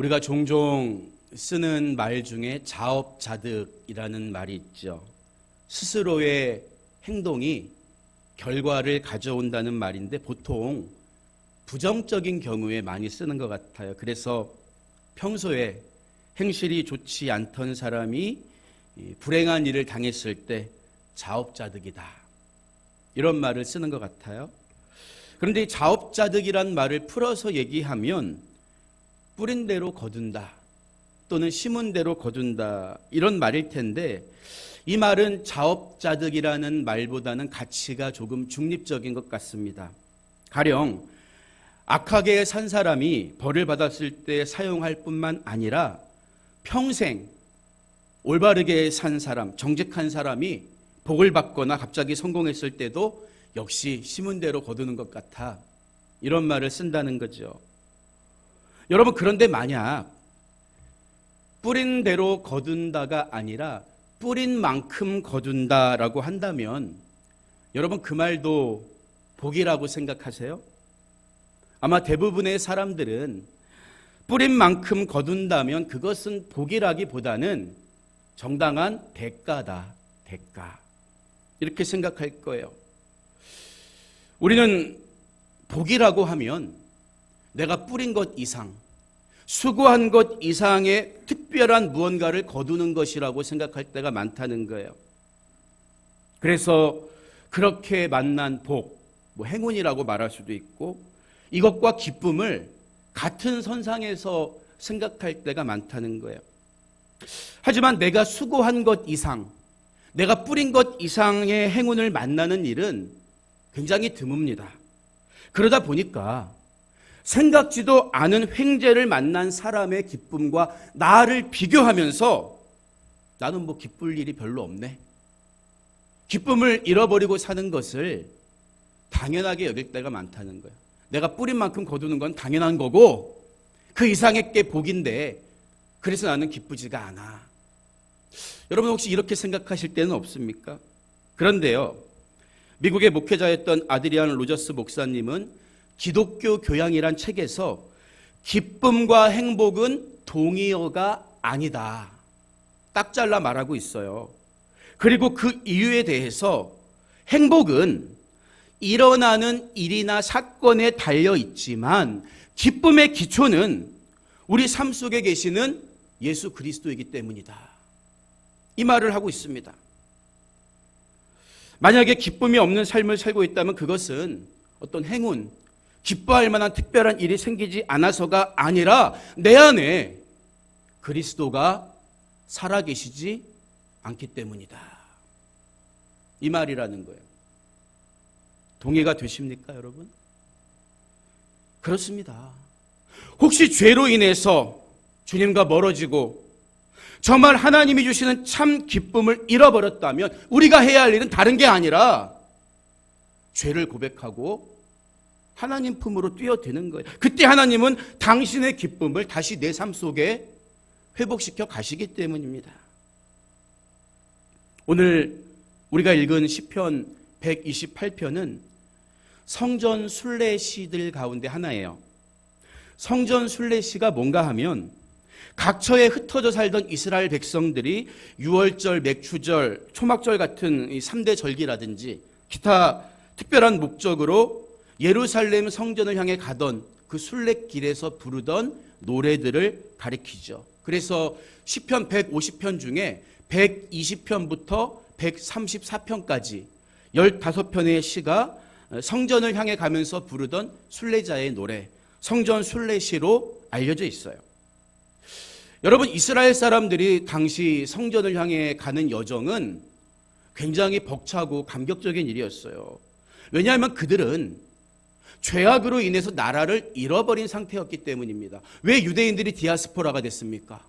우리가 종종 쓰는 말 중에 자업자득이라는 말이 있죠. 스스로의 행동이 결과를 가져온다는 말인데 보통 부정적인 경우에 많이 쓰는 것 같아요. 그래서 평소에 행실이 좋지 않던 사람이 이 불행한 일을 당했을 때 자업자득이다. 이런 말을 쓰는 것 같아요. 그런데 이 자업자득이란 말을 풀어서 얘기하면 뿌린 대로 거둔다. 또는 심은 대로 거둔다. 이런 말일 텐데 이 말은 자업자득이라는 말보다는 가치가 조금 중립적인 것 같습니다. 가령 악하게 산 사람이 벌을 받았을 때 사용할 뿐만 아니라 평생 올바르게 산 사람, 정직한 사람이 복을 받거나 갑자기 성공했을 때도 역시 심은 대로 거두는 것 같아. 이런 말을 쓴다는 거죠. 여러분, 그런데 만약 뿌린 대로 거둔다가 아니라 뿌린 만큼 거둔다라고 한다면 여러분 그 말도 복이라고 생각하세요? 아마 대부분의 사람들은 뿌린 만큼 거둔다면 그것은 복이라기보다는 정당한 대가다, 대가. 이렇게 생각할 거예요. 우리는 복이라고 하면 내가 뿌린 것 이상, 수고한 것 이상의 특별한 무언가를 거두는 것이라고 생각할 때가 많다는 거예요. 그래서 그렇게 만난 복, 뭐 행운이라고 말할 수도 있고 이것과 기쁨을 같은 선상에서 생각할 때가 많다는 거예요. 하지만 내가 수고한 것 이상, 내가 뿌린 것 이상의 행운을 만나는 일은 굉장히 드뭅니다. 그러다 보니까 생각지도 않은 횡재를 만난 사람의 기쁨과 나를 비교하면서 나는 뭐 기쁠 일이 별로 없네. 기쁨을 잃어버리고 사는 것을 당연하게 여길 때가 많다는 거예요. 내가 뿌린 만큼 거두는 건 당연한 거고 그 이상의 게 복인데 그래서 나는 기쁘지가 않아. 여러분 혹시 이렇게 생각하실 때는 없습니까? 그런데요. 미국의 목회자였던 아드리안 로저스 목사님은 기독교 교양이란 책에서 기쁨과 행복은 동의어가 아니다. 딱 잘라 말하고 있어요. 그리고 그 이유에 대해서 행복은 일어나는 일이나 사건에 달려 있지만 기쁨의 기초는 우리 삶 속에 계시는 예수 그리스도이기 때문이다. 이 말을 하고 있습니다. 만약에 기쁨이 없는 삶을 살고 있다면 그것은 어떤 행운, 기뻐할 만한 특별한 일이 생기지 않아서가 아니라 내 안에 그리스도가 살아계시지 않기 때문이다. 이 말이라는 거예요. 동의가 되십니까, 여러분? 그렇습니다. 혹시 죄로 인해서 주님과 멀어지고 정말 하나님이 주시는 참 기쁨을 잃어버렸다면 우리가 해야 할 일은 다른 게 아니라 죄를 고백하고 하나님 품으로 뛰어드는 거예요. 그때 하나님은 당신의 기쁨을 다시 내 삶 속에 회복시켜 가시기 때문입니다. 오늘 우리가 읽은 시편 128편은 성전 순례시들 가운데 하나예요. 성전 순례시가 뭔가 하면 각처에 흩어져 살던 이스라엘 백성들이 유월절, 맥추절, 초막절 같은 이 3대 절기라든지 기타 특별한 목적으로 예루살렘 성전을 향해 가던 그 순례길에서 부르던 노래들을 가리키죠. 그래서 시편 150편 중에 120편부터 134편까지 15편의 시가 성전을 향해 가면서 부르던 순례자의 노래, 성전 순례시로 알려져 있어요. 여러분 이스라엘 사람들이 당시 성전을 향해 가는 여정은 굉장히 벅차고 감격적인 일이었어요. 왜냐하면 그들은 죄악으로 인해서 나라를 잃어버린 상태였기 때문입니다. 왜 유대인들이 디아스포라가 됐습니까?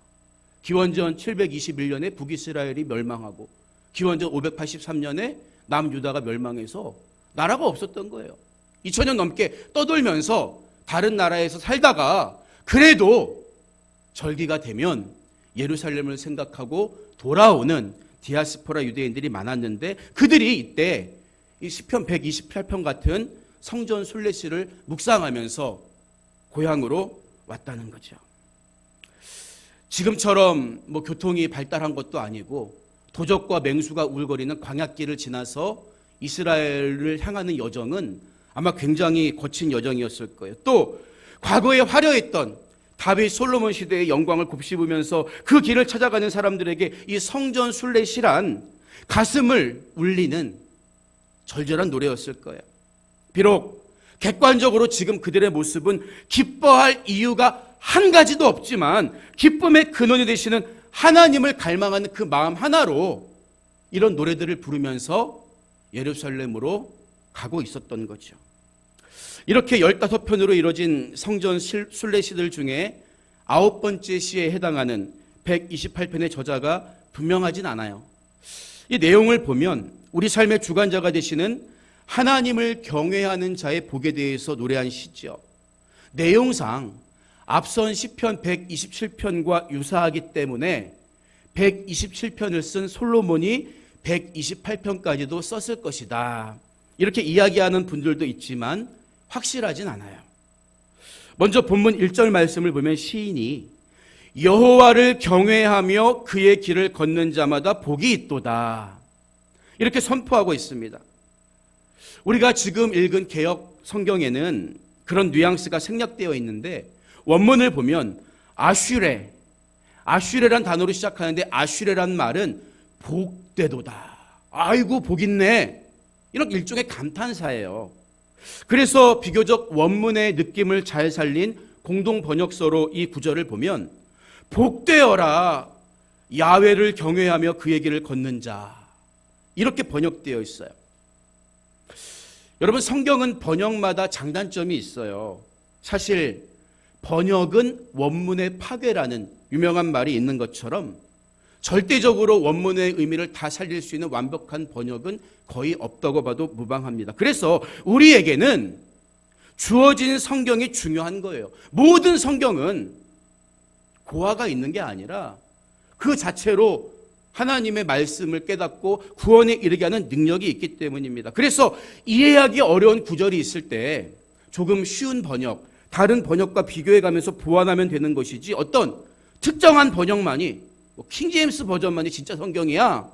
기원전 721년에 북이스라엘이 멸망하고 기원전 583년에 남유다가 멸망해서 나라가 없었던 거예요. 2000년 넘게 떠돌면서 다른 나라에서 살다가 그래도 절기가 되면 예루살렘을 생각하고 돌아오는 디아스포라 유대인들이 많았는데 그들이 이때 이 시편 128편 같은 성전 순례시를 묵상하면서 고향으로 왔다는 거죠. 지금처럼 뭐 교통이 발달한 것도 아니고 도적과 맹수가 울거리는 광야길을 지나서 이스라엘을 향하는 여정은 아마 굉장히 거친 여정이었을 거예요. 또 과거에 화려했던 다윗 솔로몬 시대의 영광을 곱씹으면서 그 길을 찾아가는 사람들에게 이 성전 순례시란 가슴을 울리는 절절한 노래였을 거예요. 비록 객관적으로 지금 그들의 모습은 기뻐할 이유가 한 가지도 없지만 기쁨의 근원이 되시는 하나님을 갈망하는 그 마음 하나로 이런 노래들을 부르면서 예루살렘으로 가고 있었던 거죠. 이렇게 15편으로 이루어진 성전 순례시들 중에 아홉 번째 시에 해당하는 128편의 저자가 분명하진 않아요. 이 내용을 보면 우리 삶의 주관자가 되시는 하나님을 경외하는 자의 복에 대해서 노래한 시죠. 내용상 앞선 시편 127편과 유사하기 때문에 127편을 쓴 솔로몬이 128편까지도 썼을 것이다. 이렇게 이야기하는 분들도 있지만 확실하진 않아요. 먼저 본문 1절 말씀을 보면 시인이 여호와를 경외하며 그의 길을 걷는 자마다 복이 있도다. 이렇게 선포하고 있습니다. 우리가 지금 읽은 개혁 성경에는 그런 뉘앙스가 생략되어 있는데 원문을 보면 아슈레, 아슈레란 단어로 시작하는데 아슈레란 말은 복되도다. 아이고 복 있네. 이런 일종의 감탄사예요. 그래서 비교적 원문의 느낌을 잘 살린 공동 번역서로 이 구절을 보면 복되어라 야외를 경외하며 그의 길을 걷는 자 이렇게 번역되어 있어요. 여러분 성경은 번역마다 장단점이 있어요. 사실 번역은 원문의 파괴라는 유명한 말이 있는 것처럼 절대적으로 원문의 의미를 다 살릴 수 있는 완벽한 번역은 거의 없다고 봐도 무방합니다. 그래서 우리에게는 주어진 성경이 중요한 거예요. 모든 성경은 고화가 있는 게 아니라 그 자체로 하나님의 말씀을 깨닫고 구원에 이르게 하는 능력이 있기 때문입니다. 그래서 이해하기 어려운 구절이 있을 때 조금 쉬운 번역, 다른 번역과 비교해 가면서 보완하면 되는 것이지 어떤 특정한 번역만이 뭐 킹제임스 버전만이 진짜 성경이야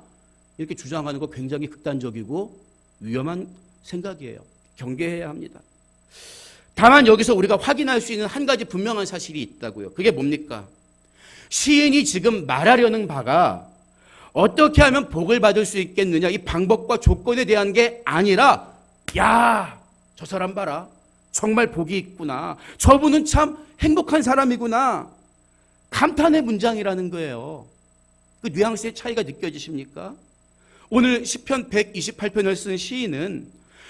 이렇게 주장하는 거 굉장히 극단적이고 위험한 생각이에요. 경계해야 합니다. 다만 여기서 우리가 확인할 수 있는 한 가지 분명한 사실이 있다고요. 그게 뭡니까? 시인이 지금 말하려는 바가 어떻게 하면 복을 받을 수 있겠느냐 이 방법과 조건에 대한 게 아니라 야, 저 사람 봐라. 정말 복이 있구나. 저분은 참 행복한 사람이구나. 감탄의 문장이라는 거예요. 그 뉘앙스의 차이가 느껴지십니까? 오늘 시편 128편을 쓴 시인은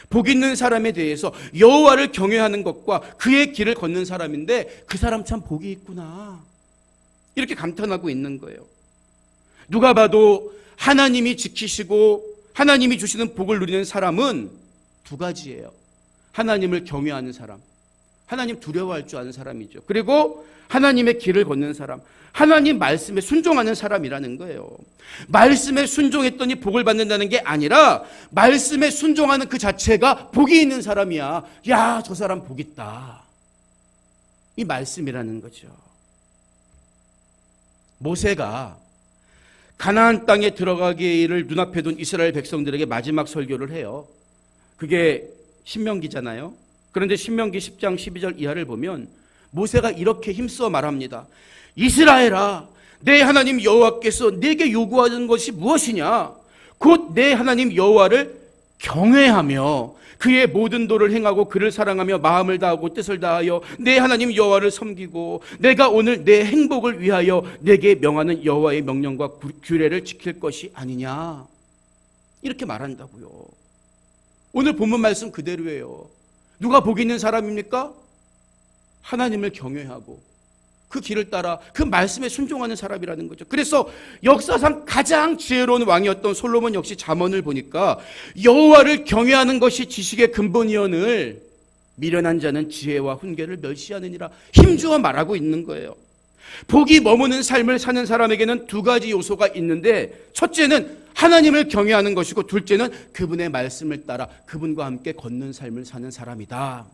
복 있는 사람에 대해서 여호와를 경외하는 것과 그의 길을 걷는 사람인데 그 사람 참 복이 있구나. 이렇게 감탄하고 있는 거예요. 누가 봐도 하나님이 지키시고 하나님이 주시는 복을 누리는 사람은 두 가지예요. 하나님을 경외하는 사람, 하나님 두려워할 줄 아는 사람이죠. 그리고 하나님의 길을 걷는 사람, 하나님 말씀에 순종하는 사람이라는 거예요. 말씀에 순종했더니 복을 받는다는 게 아니라 말씀에 순종하는 그 자체가 복이 있는 사람이야. 야, 저 사람 복 있다. 이 말씀이라는 거죠. 모세가 가나안 땅에 들어가기를 눈앞에 둔 이스라엘 백성들에게 마지막 설교를 해요. 그게 신명기잖아요. 그런데 신명기 10장 12절 이하를 보면 모세가 이렇게 힘써 말합니다. 이스라엘아, 내 하나님 여호와께서 내게 요구하는 것이 무엇이냐? 곧 내 하나님 여호와를 경외하며 그의 모든 도를 행하고 그를 사랑하며 마음을 다하고 뜻을 다하여 내 하나님 여호와를 섬기고 내가 오늘 내 행복을 위하여 내게 명하는 여호와의 명령과 규례를 지킬 것이 아니냐 이렇게 말한다고요. 오늘 본문 말씀 그대로예요. 누가 복 있는 사람입니까? 하나님을 경외하고 그 길을 따라 그 말씀에 순종하는 사람이라는 거죠. 그래서 역사상 가장 지혜로운 왕이었던 솔로몬 역시 잠언을 보니까 여호와를 경외하는 것이 지식의 근본이언을 미련한 자는 지혜와 훈계를 멸시하느니라 힘주어 말하고 있는 거예요. 복이 머무는 삶을 사는 사람에게는 두 가지 요소가 있는데 첫째는 하나님을 경외하는 것이고 둘째는 그분의 말씀을 따라 그분과 함께 걷는 삶을 사는 사람이다.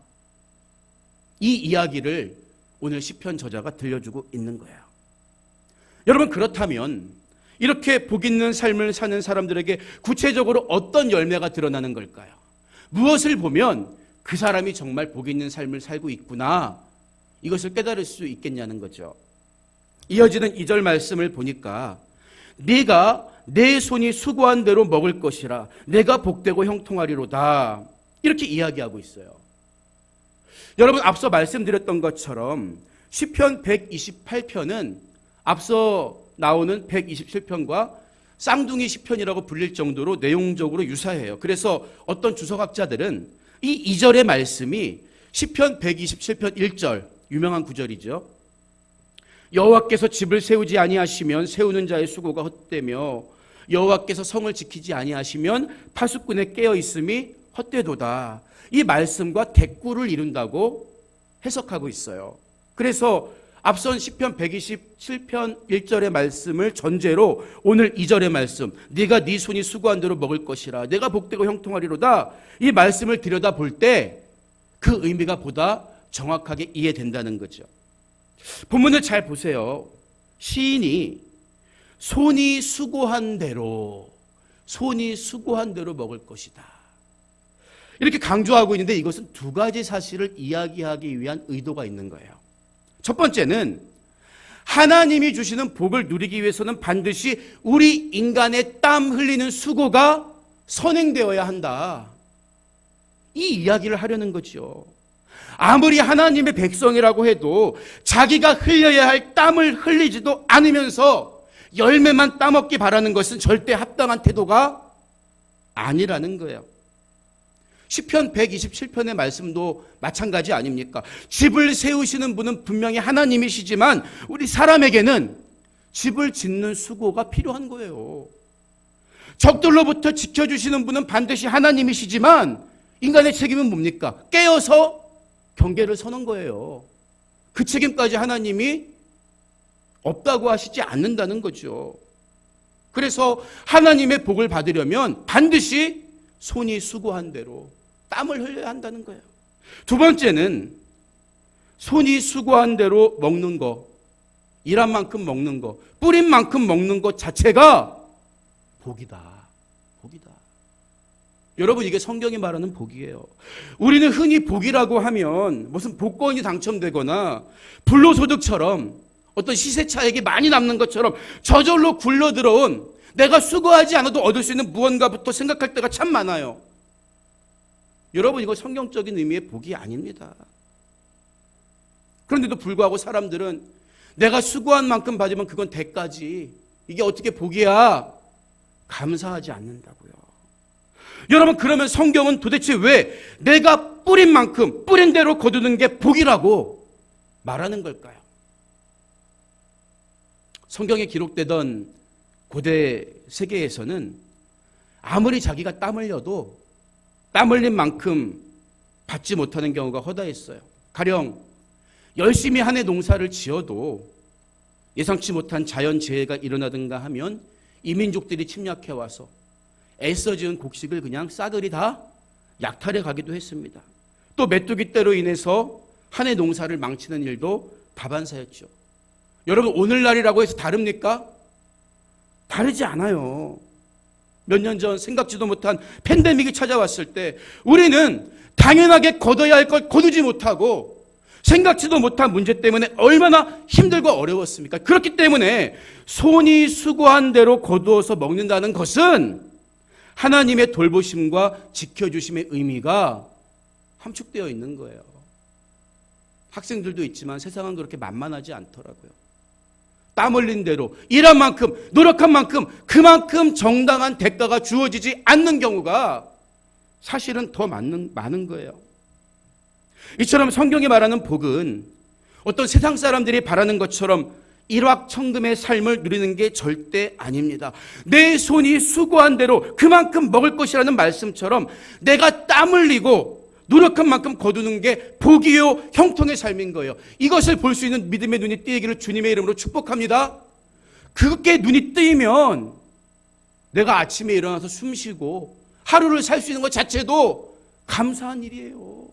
이 이야기를 오늘 시편 저자가 들려주고 있는 거예요. 여러분 그렇다면 이렇게 복 있는 삶을 사는 사람들에게 구체적으로 어떤 열매가 드러나는 걸까요? 무엇을 보면 그 사람이 정말 복 있는 삶을 살고 있구나. 이것을 깨달을 수 있겠냐는 거죠. 이어지는 2절 말씀을 보니까 네가 내 손이 수고한 대로 먹을 것이라 내가 복되고 형통하리로다. 이렇게 이야기하고 있어요. 여러분 앞서 말씀드렸던 것처럼 시편 128편은 앞서 나오는 127편과 쌍둥이 시편이라고 불릴 정도로 내용적으로 유사해요. 그래서 어떤 주석학자들은 이 2절의 말씀이 시편 127편 1절 유명한 구절이죠. 여호와께서 집을 세우지 아니하시면 세우는 자의 수고가 헛되며 여호와께서 성을 지키지 아니하시면 파수꾼의 깨어 있음이 헛되도다. 이 말씀과 대꾸를 이룬다고 해석하고 있어요. 그래서 앞선 시편 127편 1절의 말씀을 전제로 오늘 2절의 말씀 네가 네 손이 수고한 대로 먹을 것이라 내가 복되고 형통하리로다 이 말씀을 들여다볼 때 그 의미가 보다 정확하게 이해된다는 거죠. 본문을 잘 보세요. 시인이 손이 수고한 대로 손이 수고한 대로 먹을 것이다. 이렇게 강조하고 있는데 이것은 두 가지 사실을 이야기하기 위한 의도가 있는 거예요. 첫 번째는 하나님이 주시는 복을 누리기 위해서는 반드시 우리 인간의 땀 흘리는 수고가 선행되어야 한다. 이 이야기를 하려는 거죠. 아무리 하나님의 백성이라고 해도 자기가 흘려야 할 땀을 흘리지도 않으면서 열매만 따먹기 바라는 것은 절대 합당한 태도가 아니라는 거예요. 시편 127편의 말씀도 마찬가지 아닙니까? 집을 세우시는 분은 분명히 하나님이시지만 우리 사람에게는 집을 짓는 수고가 필요한 거예요. 적들로부터 지켜주시는 분은 반드시 하나님이시지만 인간의 책임은 뭡니까? 깨어서 경계를 서는 거예요. 그 책임까지 하나님이 없다고 하시지 않는다는 거죠. 그래서 하나님의 복을 받으려면 반드시 손이 수고한 대로 땀을 흘려야 한다는 거예요. 두 번째는 손이 수고한 대로 먹는 거, 일한 만큼 먹는 거, 뿌린 만큼 먹는 것 자체가 복이다. 복이다. 여러분 이게 성경이 말하는 복이에요. 우리는 흔히 복이라고 하면 무슨 복권이 당첨되거나 불로소득처럼 어떤 시세 차익이 많이 남는 것처럼 저절로 굴러 들어온 내가 수고하지 않아도 얻을 수 있는 무언가부터 생각할 때가 참 많아요. 여러분 이거 성경적인 의미의 복이 아닙니다. 그런데도 불구하고 사람들은 내가 수고한 만큼 받으면 그건 대가지. 이게 어떻게 복이야? 감사하지 않는다고요. 여러분 그러면 성경은 도대체 왜 내가 뿌린 만큼 뿌린 대로 거두는 게 복이라고 말하는 걸까요? 성경에 기록되던 고대 세계에서는 아무리 자기가 땀 흘려도 땀 흘린 만큼 받지 못하는 경우가 허다했어요. 가령 열심히 한 해 농사를 지어도 예상치 못한 자연재해가 일어나든가 하면 이민족들이 침략해 와서 애써 지은 곡식을 그냥 싸그리 다 약탈해 가기도 했습니다. 또 메뚜기 떼로 인해서 한 해 농사를 망치는 일도 다반사였죠. 여러분 오늘날이라고 해서 다릅니까? 다르지 않아요. 몇 년 전 생각지도 못한 팬데믹이 찾아왔을 때 우리는 당연하게 거둬야 할 걸 거두지 못하고 생각지도 못한 문제 때문에 얼마나 힘들고 어려웠습니까? 그렇기 때문에 손이 수고한 대로 거두어서 먹는다는 것은 하나님의 돌보심과 지켜주심의 의미가 함축되어 있는 거예요. 학생들도 있지만 세상은 그렇게 만만하지 않더라고요. 땀 흘린 대로 일한 만큼 노력한 만큼 그만큼 정당한 대가가 주어지지 않는 경우가 사실은 더 많은, 많은 거예요. 이처럼 성경이 말하는 복은 어떤 세상 사람들이 바라는 것처럼 일확천금의 삶을 누리는 게 절대 아닙니다. 내 손이 수고한 대로 그만큼 먹을 것이라는 말씀처럼 내가 땀 흘리고 노력한 만큼 거두는 게 복이요 형통의 삶인 거예요. 이것을 볼 수 있는 믿음의 눈이 띄기를 주님의 이름으로 축복합니다. 그게 눈이 뜨이면 내가 아침에 일어나서 숨 쉬고 하루를 살 수 있는 것 자체도 감사한 일이에요.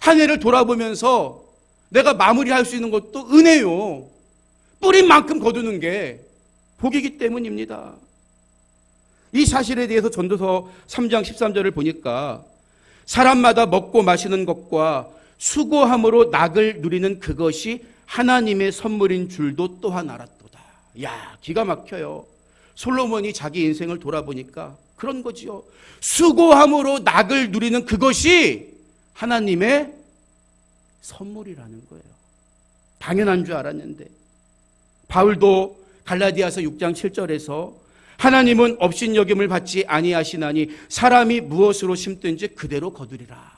한 해를 돌아보면서 내가 마무리할 수 있는 것도 은혜요. 뿌린 만큼 거두는 게 복이기 때문입니다. 이 사실에 대해서 전도서 3장 13절을 보니까 사람마다 먹고 마시는 것과 수고함으로 낙을 누리는 그것이 하나님의 선물인 줄도 또한 알았도다. 야, 기가 막혀요. 솔로몬이 자기 인생을 돌아보니까 그런 거지요. 수고함으로 낙을 누리는 그것이 하나님의 선물이라는 거예요. 당연한 줄 알았는데 바울도 갈라디아서 6장 7절에서 하나님은 업신여김을 받지 아니하시나니 사람이 무엇으로 심든지 그대로 거두리라.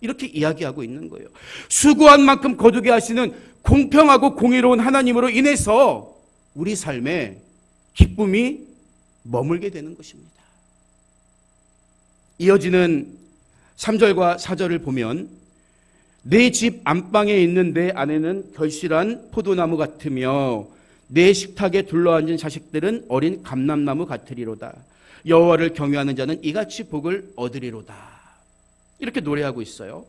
이렇게 이야기하고 있는 거예요. 수고한 만큼 거두게 하시는 공평하고 공의로운 하나님으로 인해서 우리 삶에 기쁨이 머물게 되는 것입니다. 이어지는 3절과 4절을 보면 내 집 안방에 있는 내 아내는 결실한 포도나무 같으며 내 식탁에 둘러앉은 자식들은 어린 감람나무 같으리로다. 여호와를 경외하는 자는 이같이 복을 얻으리로다. 이렇게 노래하고 있어요.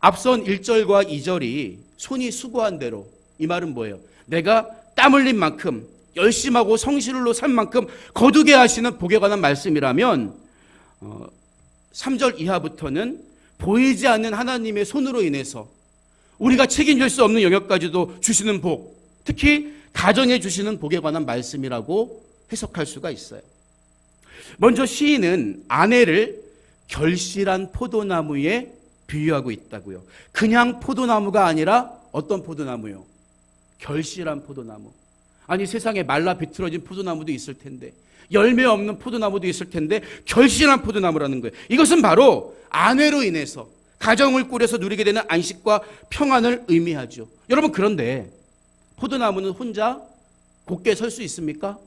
앞선 1절과 2절이 손이 수고한 대로 이 말은 뭐예요? 내가 땀 흘린 만큼 열심하고 성실로 산 만큼 거두게 하시는 복에 관한 말씀이라면 어, 3절 이하부터는 보이지 않는 하나님의 손으로 인해서 우리가 책임질 수 없는 영역까지도 주시는 복, 특히 가정에 주시는 복에 관한 말씀이라고 해석할 수가 있어요. 먼저 시인은 아내를 결실한 포도나무에 비유하고 있다고요. 그냥 포도나무가 아니라 어떤 포도나무요? 결실한 포도나무. 아니 세상에 말라 비틀어진 포도나무도 있을 텐데 열매 없는 포도나무도 있을 텐데 결실한 포도나무라는 거예요. 이것은 바로 아내로 인해서 가정을 꾸려서 누리게 되는 안식과 평안을 의미하죠. 여러분 그런데 포도나무는 혼자 곧게 설 수 있습니까?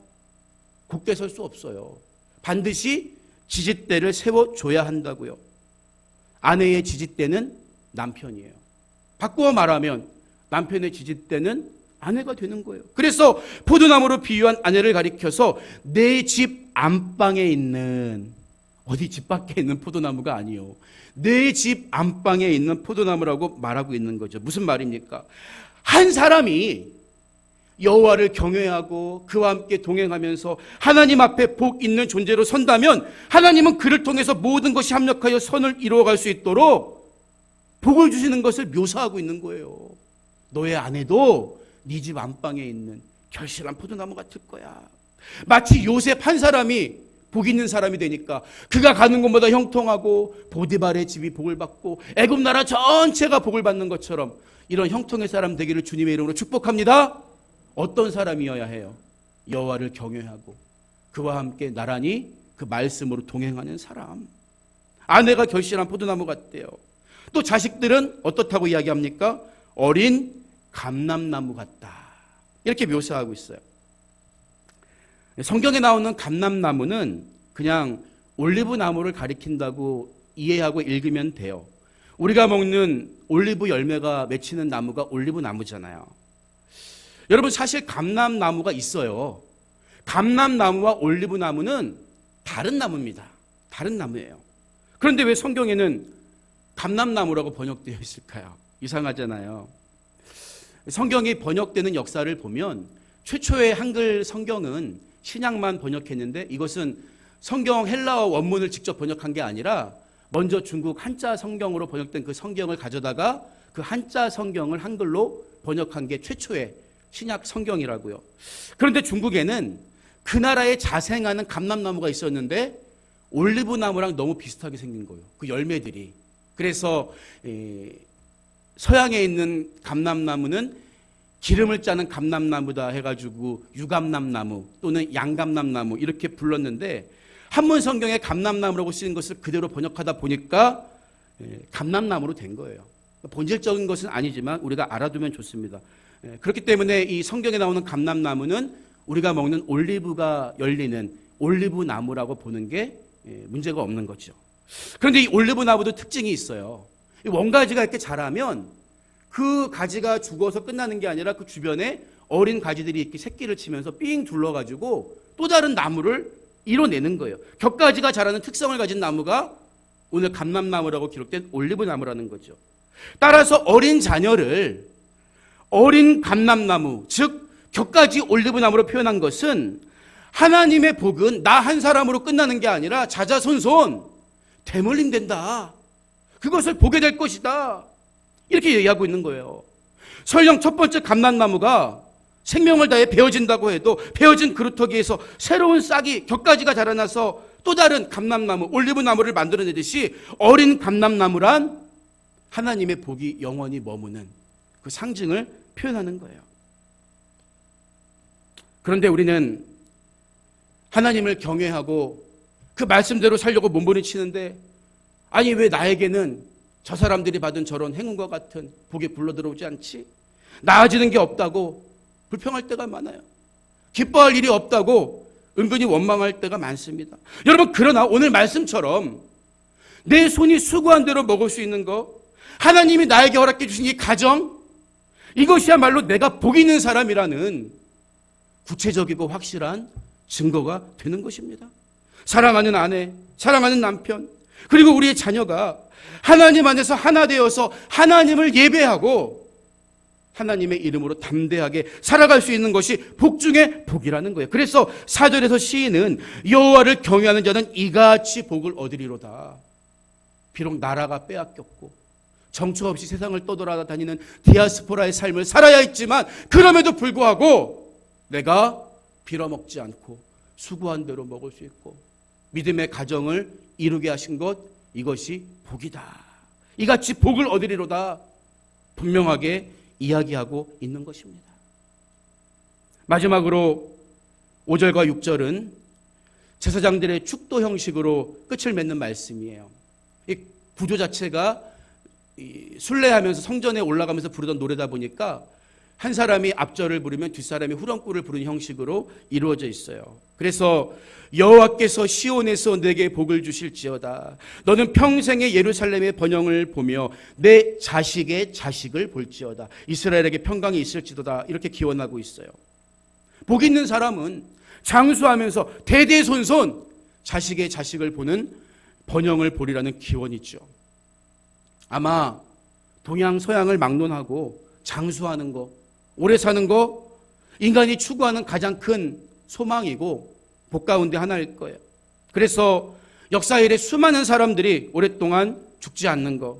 곧게 설 수 없어요. 반드시 지지대를 세워 줘야 한다고요. 아내의 지지대는 남편이에요. 바꾸어 말하면 남편의 지지대는 아내가 되는 거예요. 그래서 포도나무로 비유한 아내를 가리켜서 내 집 안방에 있는 어디 집 밖에 있는 포도나무가 아니요. 내 집 안방에 있는 포도나무라고 말하고 있는 거죠. 무슨 말입니까? 한 사람이 여호와를 경외하고 그와 함께 동행하면서 하나님 앞에 복 있는 존재로 선다면 하나님은 그를 통해서 모든 것이 합력하여 선을 이루어갈 수 있도록 복을 주시는 것을 묘사하고 있는 거예요. 너의 아내도 네 집 안방에 있는 결실한 포도나무 같을 거야. 마치 요셉 한 사람이 복 있는 사람이 되니까 그가 가는 곳마다 형통하고 보디발의 집이 복을 받고 애굽 나라 전체가 복을 받는 것처럼 이런 형통의 사람 되기를 주님의 이름으로 축복합니다. 어떤 사람이어야 해요? 여호와를 경외하고 그와 함께 나란히 그 말씀으로 동행하는 사람. 아내가 결실한 포도나무 같대요. 또 자식들은 어떻다고 이야기합니까? 어린 감람나무 같다. 이렇게 묘사하고 있어요. 성경에 나오는 감람나무는 그냥 올리브 나무를 가리킨다고 이해하고 읽으면 돼요. 우리가 먹는 올리브 열매가 맺히는 나무가 올리브 나무잖아요. 여러분 사실 감람나무가 있어요. 감람나무와 올리브 나무는 다른 나무입니다. 다른 나무예요. 그런데 왜 성경에는 감람나무라고 번역되어 있을까요? 이상하잖아요. 성경이 번역되는 역사를 보면 최초의 한글 성경은 신약만 번역했는데 이것은 성경 헬라어 원문을 직접 번역한 게 아니라 먼저 중국 한자 성경으로 번역된 그 성경을 가져다가 그 한자 성경을 한글로 번역한 게 최초의 신약 성경이라고요. 그런데 중국에는 그 나라에 자생하는 감람나무가 있었는데 올리브 나무랑 너무 비슷하게 생긴 거예요. 그 열매들이. 그래서 서양에 있는 감람나무는 기름을 짜는 감람나무다 해가지고 유감남나무 또는 양감남나무 이렇게 불렀는데 한문 성경에 감람나무라고 쓰인 것을 그대로 번역하다 보니까 감람나무로 된 거예요. 본질적인 것은 아니지만 우리가 알아두면 좋습니다. 그렇기 때문에 이 성경에 나오는 감람나무는 우리가 먹는 올리브가 열리는 올리브 나무라고 보는 게 문제가 없는 거죠. 그런데 이 올리브 나무도 특징이 있어요. 원가지가 이렇게 자라면 그 가지가 죽어서 끝나는 게 아니라 그 주변에 어린 가지들이 이렇게 새끼를 치면서 삥 둘러가지고 또 다른 나무를 이뤄내는 거예요. 격가지가 자라는 특성을 가진 나무가 오늘 감람나무라고 기록된 올리브 나무라는 거죠. 따라서 어린 자녀를 어린 감람나무, 즉 격가지 올리브나무로 표현한 것은 하나님의 복은 나 한 사람으로 끝나는 게 아니라 자자손손 대물림된다. 그것을 보게 될 것이다. 이렇게 얘기하고 있는 거예요. 설령 첫 번째 감람나무가 생명을 다해 베어진다고 해도 베어진 그루터기에서 새로운 싹이 격가지가 자라나서 또 다른 감람나무, 올리브나무를 만들어내듯이 어린 감람나무란 하나님의 복이 영원히 머무는 그 상징을 표현하는 거예요. 그런데 우리는 하나님을 경외하고 그 말씀대로 살려고 몸부림치는데 아니 왜 나에게는 저 사람들이 받은 저런 행운과 같은 복이 불러 들어오지 않지? 나아지는 게 없다고 불평할 때가 많아요. 기뻐할 일이 없다고 은근히 원망할 때가 많습니다. 여러분 그러나 오늘 말씀처럼 내 손이 수고한 대로 먹을 수 있는 거 하나님이 나에게 허락해 주신 이 가정 이것이야말로 내가 복 있는 사람이라는 구체적이고 확실한 증거가 되는 것입니다. 사랑하는 아내, 사랑하는 남편, 그리고 우리의 자녀가 하나님 안에서 하나 되어서 하나님을 예배하고 하나님의 이름으로 담대하게 살아갈 수 있는 것이 복 중에 복이라는 거예요. 그래서 사절에서 시인은 여호와를 경외하는 자는 이같이 복을 얻으리로다. 비록 나라가 빼앗겼고 정처 없이 세상을 떠돌아다니는 디아스포라의 삶을 살아야 했지만 그럼에도 불구하고 내가 빌어먹지 않고 수고한 대로 먹을 수 있고 믿음의 가정을 이루게 하신 것 이것이 복이다. 이같이 복을 얻으리로다 분명하게 이야기하고 있는 것입니다. 마지막으로 5절과 6절은 제사장들의 축도 형식으로 끝을 맺는 말씀이에요. 이 구조 자체가 이 순례하면서 성전에 올라가면서 부르던 노래다 보니까 한 사람이 앞절을 부르면 뒷사람이 후렴구를 부르는 형식으로 이루어져 있어요. 그래서 여호와께서 시온에서 내게 복을 주실지어다. 너는 평생의 예루살렘의 번영을 보며 내 자식의 자식을 볼지어다. 이스라엘에게 평강이 있을지도다. 이렇게 기원하고 있어요. 복 있는 사람은 장수하면서 대대손손 자식의 자식을 보는 번영을 보리라는 기원이죠. 아마 동양 서양을 막론하고 장수하는 거, 오래 사는 거 인간이 추구하는 가장 큰 소망이고 복 가운데 하나일 거예요. 그래서 역사 일에 수많은 사람들이 오랫동안 죽지 않는 것,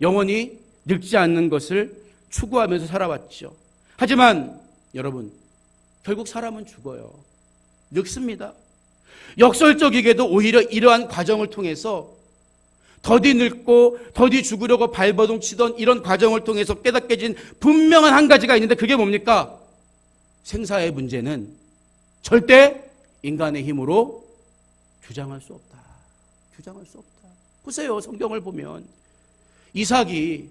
영원히 늙지 않는 것을 추구하면서 살아왔죠. 하지만 여러분, 결국 사람은 죽어요. 늙습니다. 역설적이게도 오히려 이러한 과정을 통해서 더디 늙고 더디 죽으려고 발버둥 치던 이런 과정을 통해서 깨닫게 진 분명한 한 가지가 있는데 그게 뭡니까? 생사의 문제는 절대 인간의 힘으로 주장할 수 없다. 주장할 수 없다. 보세요. 성경을 보면 이삭이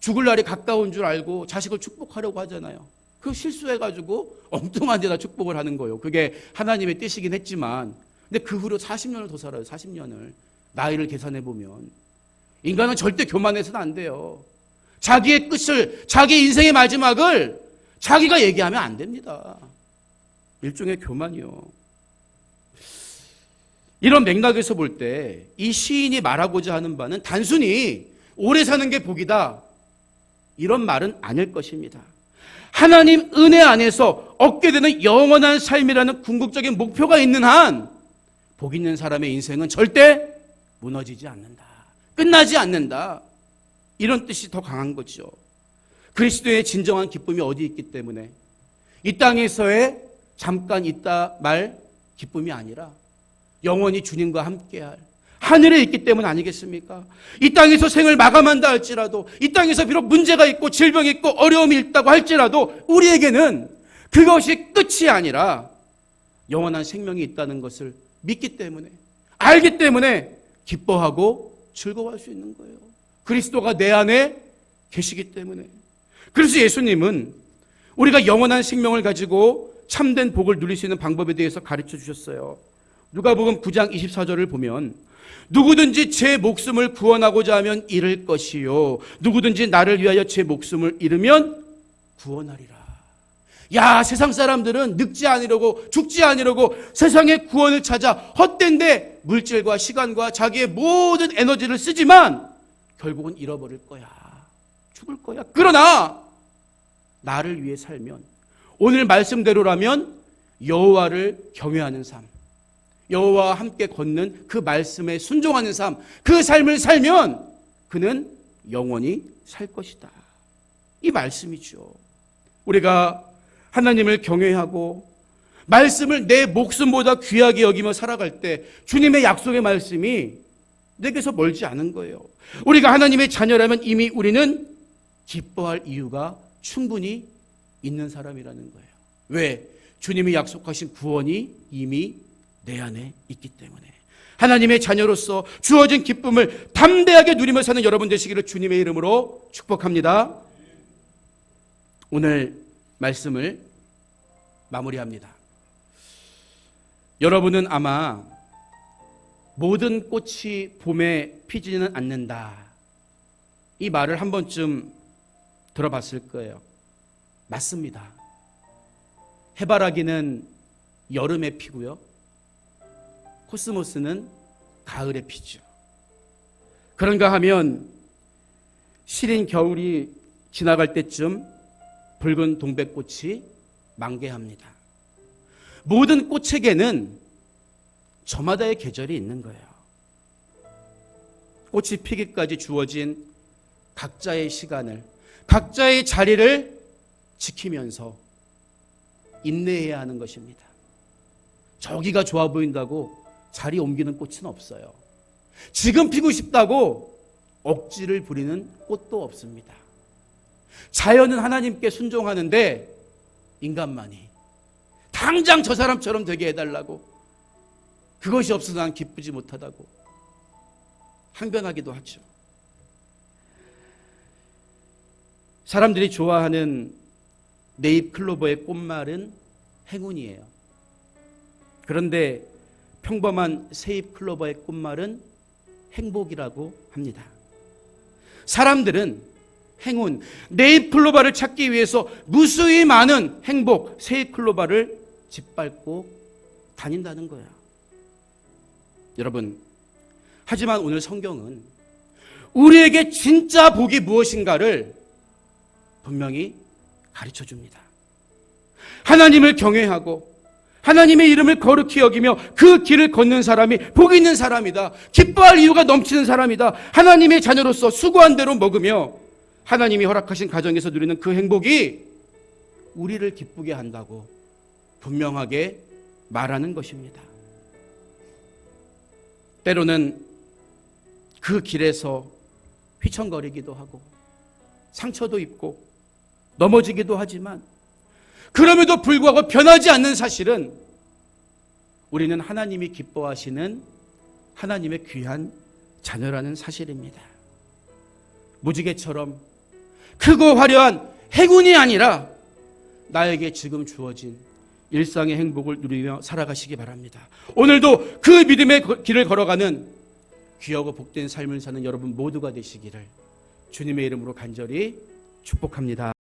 죽을 날이 가까운 줄 알고 자식을 축복하려고 하잖아요. 그 실수해가지고 엉뚱한 데다 축복을 하는 거예요. 그게 하나님의 뜻이긴 했지만 근데 그 후로 40년을 더 살아요. 40년을. 나이를 계산해 보면 인간은 절대 교만해서는 안 돼요. 자기의 끝을 자기 인생의 마지막을 자기가 얘기하면 안 됩니다. 일종의 교만이요. 이런 맥락에서 볼 때 이 시인이 말하고자 하는 바는 단순히 오래 사는 게 복이다. 이런 말은 아닐 것입니다. 하나님 은혜 안에서 얻게 되는 영원한 삶이라는 궁극적인 목표가 있는 한 복 있는 사람의 인생은 절대 무너지지 않는다. 끝나지 않는다. 이런 뜻이 더 강한 거죠. 그리스도의 진정한 기쁨이 어디 있기 때문에 이 땅에서의 잠깐 있다 말 기쁨이 아니라 영원히 주님과 함께할 하늘에 있기 때문 아니겠습니까? 이 땅에서 생을 마감한다 할지라도 이 땅에서 비록 문제가 있고 질병이 있고 어려움이 있다고 할지라도 우리에게는 그것이 끝이 아니라 영원한 생명이 있다는 것을 믿기 때문에 알기 때문에 기뻐하고 즐거워할 수 있는 거예요. 그리스도가 내 안에 계시기 때문에. 그래서 예수님은 우리가 영원한 생명을 가지고 참된 복을 누릴 수 있는 방법에 대해서 가르쳐 주셨어요. 누가복음 9장 24절을 보면 누구든지 제 목숨을 구원하고자 하면 잃을 것이요 누구든지 나를 위하여 제 목숨을 잃으면 구원하리라. 야, 세상 사람들은 늙지 않으려고 죽지 않으려고 세상의 구원을 찾아 헛된데 물질과 시간과 자기의 모든 에너지를 쓰지만 결국은 잃어버릴 거야. 죽을 거야. 그러나 나를 위해 살면 오늘 말씀대로라면 여호와를 경외하는 삶, 여호와와 함께 걷는 그 말씀에 순종하는 삶, 그 삶을 살면 그는 영원히 살 것이다. 이 말씀이죠. 우리가 하나님을 경외하고 말씀을 내 목숨보다 귀하게 여기며 살아갈 때 주님의 약속의 말씀이 내게서 멀지 않은 거예요. 우리가 하나님의 자녀라면 이미 우리는 기뻐할 이유가 충분히 있는 사람이라는 거예요. 왜? 주님이 약속하신 구원이 이미 내 안에 있기 때문에. 하나님의 자녀로서 주어진 기쁨을 담대하게 누리며 사는 여러분 되시기를 주님의 이름으로 축복합니다. 오늘 말씀을 마무리합니다. 여러분은 아마 모든 꽃이 봄에 피지는 않는다. 이 말을 한 번쯤 들어봤을 거예요. 맞습니다. 해바라기는 여름에 피고요. 코스모스는 가을에 피죠. 그런가 하면 시린 겨울이 지나갈 때쯤 붉은 동백꽃이 만개합니다. 모든 꽃에게는 저마다의 계절이 있는 거예요. 꽃이 피기까지 주어진 각자의 시간을, 각자의 자리를 지키면서 인내해야 하는 것입니다. 저기가 좋아 보인다고 자리 옮기는 꽃은 없어요. 지금 피고 싶다고 억지를 부리는 꽃도 없습니다. 자연은 하나님께 순종하는데 인간만이 당장 저 사람처럼 되게 해달라고 그것이 없어서 난 기쁘지 못하다고 항변하기도 하죠. 사람들이 좋아하는 네잎 클로버의 꽃말은 행운이에요. 그런데 평범한 세잎 클로버의 꽃말은 행복이라고 합니다. 사람들은 행운, 네잎 클로바를 찾기 위해서 무수히 많은 행복, 세잎 클로바를 짓밟고 다닌다는 거야. 여러분, 하지만 오늘 성경은 우리에게 진짜 복이 무엇인가를 분명히 가르쳐 줍니다. 하나님을 경외하고 하나님의 이름을 거룩히 여기며 그 길을 걷는 사람이 복 있는 사람이다. 기뻐할 이유가 넘치는 사람이다. 하나님의 자녀로서 수고한 대로 먹으며 하나님이 허락하신 가정에서 누리는 그 행복이 우리를 기쁘게 한다고 분명하게 말하는 것입니다. 때로는 그 길에서 휘청거리기도 하고 상처도 입고 넘어지기도 하지만 그럼에도 불구하고 변하지 않는 사실은 우리는 하나님이 기뻐하시는 하나님의 귀한 자녀라는 사실입니다. 무지개처럼 크고 화려한 행운이 아니라 나에게 지금 주어진 일상의 행복을 누리며 살아가시기 바랍니다. 오늘도 그 믿음의 거- 길을 걸어가는 귀하고 복된 삶을 사는 여러분 모두가 되시기를 주님의 이름으로 간절히 축복합니다.